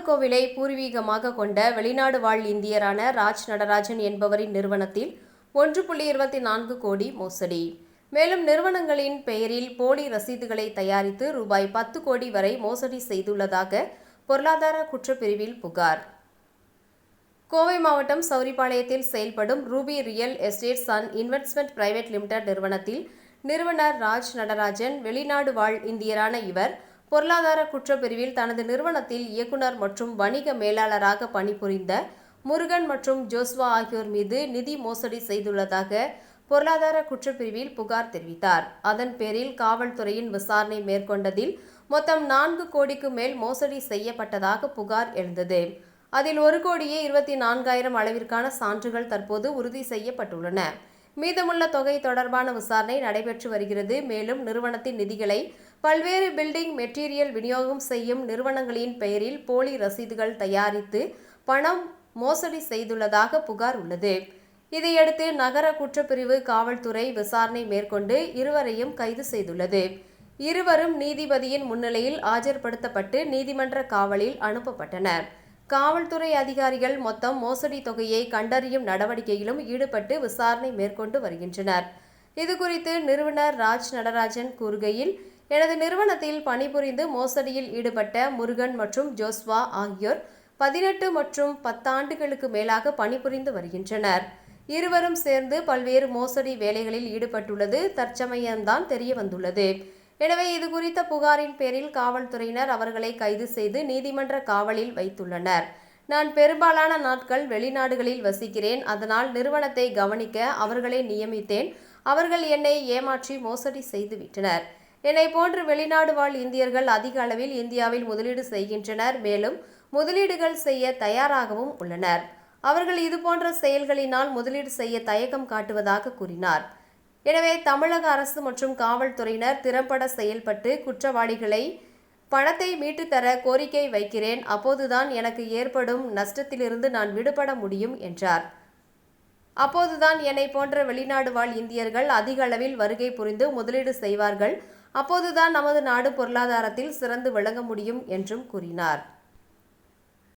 நாகர்கோவிலை பூர்வீகமாக கொண்ட வெளிநாடு வாழ் இந்தியரான ராஜ் நடராஜன் என்பவரின் நிறுவனத்தில் ஒன்று புள்ளி இருபத்தி நான்கு கோடி மோசடி. மேலும் நிறுவனங்களின் பெயரில் போலி ரசீதுகளை தயாரித்து ரூபாய் பத்து கோடி வரை மோசடி செய்துள்ளதாக பொருளாதார குற்றப்பிரிவில் புகார். கோவை மாவட்டம் சௌரிபாளையத்தில் செயல்படும் ruby real estate sun investment private limited நிறுவனத்தில் நிறுவனர் ராஜ் நடராஜன் வெளிநாடு வாழ் இந்தியரான இவர் பொருளாதார குற்றப்பிரிவில் தனது நிறுவனத்தில் இயக்குனர் மற்றும் வணிக மேலாளராக பணிபுரிந்த முருகன் மற்றும் ஜோஸ்வா ஆகியோர் மீது நிதி மோசடி செய்துள்ளதாக பொருளாதார குற்றப்பிரிவில் புகார் தெரிவித்தார். அதன் பேரில் காவல்துறையின் விசாரணை மேற்கொண்டதில் மொத்தம் நான்கு கோடிக்கு மேல் மோசடி செய்யப்பட்டதாக புகார் எழுந்தது. அதில் ஒரு கோடியே இருபத்தி நான்காயிரம் அளவிற்கான சான்றுகள் தற்போது உறுதி செய்யப்பட்டுள்ளன. மீதமுள்ள தொகை தொடர்பான விசாரணை நடைபெற்று வருகிறது. மேலும் நிறுவனத்தின் நிதிகளை பல்வேறு பில்டிங் மெட்டீரியல் விநியோகம் செய்யும் நிறுவனங்களின் பெயரில் போலி ரசீதுகள் தயாரித்து பணம் மோசடி செய்துள்ளதாக புகார் உள்ளது. இதையடுத்து நகர குற்றப்பிரிவு காவல்துறை விசாரணை மேற்கொண்டு இருவரையும் கைது செய்துள்ளது. இருவரும் நீதிபதியின் முன்னிலையில் ஆஜர்படுத்தப்பட்டு நீதிமன்ற காவலில் அனுப்பப்பட்டனர். காவல்துறை அதிகாரிகள் மொத்தம் மோசடி தொகையை கண்டறியும் நடவடிக்கையிலும் ஈடுபட்டு விசாரணை மேற்கொண்டு வருகின்றனர். இதுகுறித்து நிறுவனர் ராஜ் நடராஜன் கூறுகையில் எனது நிறுவனத்தில் பணிபுரிந்து மோசடியில் ஈடுபட்ட முருகன் மற்றும் ஜோஸ்வா ஆகியோர் பதினெட்டு மற்றும் பத்தாண்டுகளுக்கு மேலாக பணிபுரிந்து வருகின்றனர். இருவரும் சேர்ந்து பல்வேறு மோசடி வேலைகளில் ஈடுபட்டுள்ளது தற்சமயம்தான் தெரிய வந்துள்ளது எனவே இது குறித்த புகாரின் பேரில் காவல்துறையினர் அவர்களை கைது செய்து நீதிமன்ற காவலில் வைத்துள்ளனர். நான் பெரும்பாலான நாட்கள் வெளிநாடுகளில் வசிக்கிறேன். அதனால் நிறுவனத்தை கவனிக்க அவர்களை நியமித்தேன். அவர்கள் என்னை ஏமாற்றி மோசடி செய்துவிட்டனர். என்னை போன்று வெளிநாடு வாழ் இந்தியர்கள் அதிக அளவில் இந்தியாவில் முதலீடு செய்கின்றனர். மேலும் முதலீடுகள் செய்ய தயாராகவும் உள்ளனர். அவர்கள் இதுபோன்ற செயல்களினால் முதலீடு செய்ய தயக்கம் காட்டுவதாக கூறினார். எனவே தமிழக அரசு மற்றும் காவல்துறையினர் திறம்பட செயல்பட்டு குற்றவாளிகளை பணத்தை மீட்டுத்தர கோரிக்கை வைக்கிறேன். அப்போதுதான் எனக்கு ஏற்படும் நஷ்டத்திலிருந்து நான் விடுபட முடியும் என்றார். அப்போதுதான் என்னை போன்ற வெளிநாடு வாழ் இந்தியர்கள் அதிக அளவில் வருகை புரிந்து முதலீடு செய்வார்கள். அப்போதுதான் நமது நாடு பொருளாதாரத்தில் சிறந்து விளங்க முடியும் என்றும் கூறினார்.